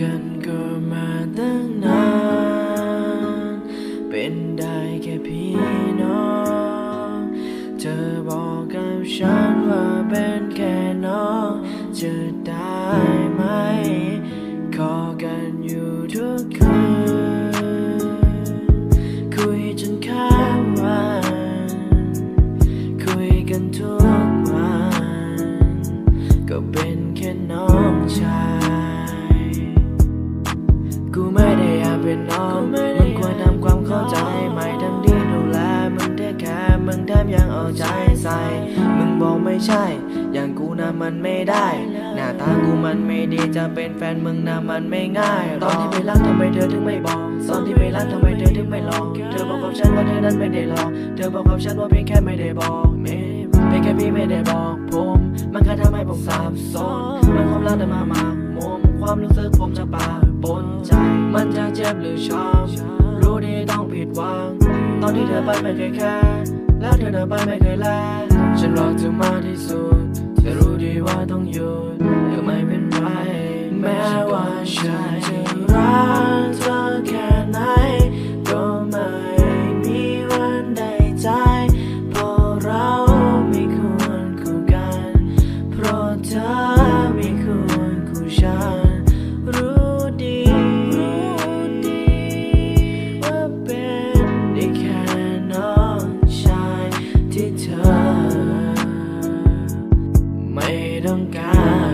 กันก็มาตั้งนาน เป็นได้แค่พี่น้อง เธอบอกกับฉันว่าเป็นแค่น้องจะได้ไหม ขอกันอยู่ทุกคืน คุยจนค่า เข้าใจไม่ทั้งที่ดูแลมึงได้แค่มึงแทบยังเอาใจใส่ มึงบอกไม่ใช่ อย่างกูนะมันไม่ได้ หน้าตากูมันไม่ดีจะเป็นแฟนมึงนะมันไม่ง่าย ตอนที่ไปรักทำไมเธอถึงไม่บอกตอนที่ไปรักทำไมเธอถึงไม่ลอง เธอบอกกับฉันว่าเธอนั้นไม่ได้ลอง เธอบอกกับฉันว่าเพียงแค่ไม่ได้บอกเมเพียงแค่พี่ไม่ได้บอกผม มันแค่ทำให้ผมสับสนมันความรักแต่มาหมากมุมความรู้สึกผมจะปาปนใจ มันจะเจ็บหรือช้ำรู้ ที่ต้องผิดหวัง ตอนที่เธอไปไม่เคยแค่แล้วเธอเดินไปไม่เคยแลฉันรักเธอมากที่สุดเธอรู้ดีว่าต้องหยุดก็ไม่เป็นไรแม้ว่าฉัน mây đang cao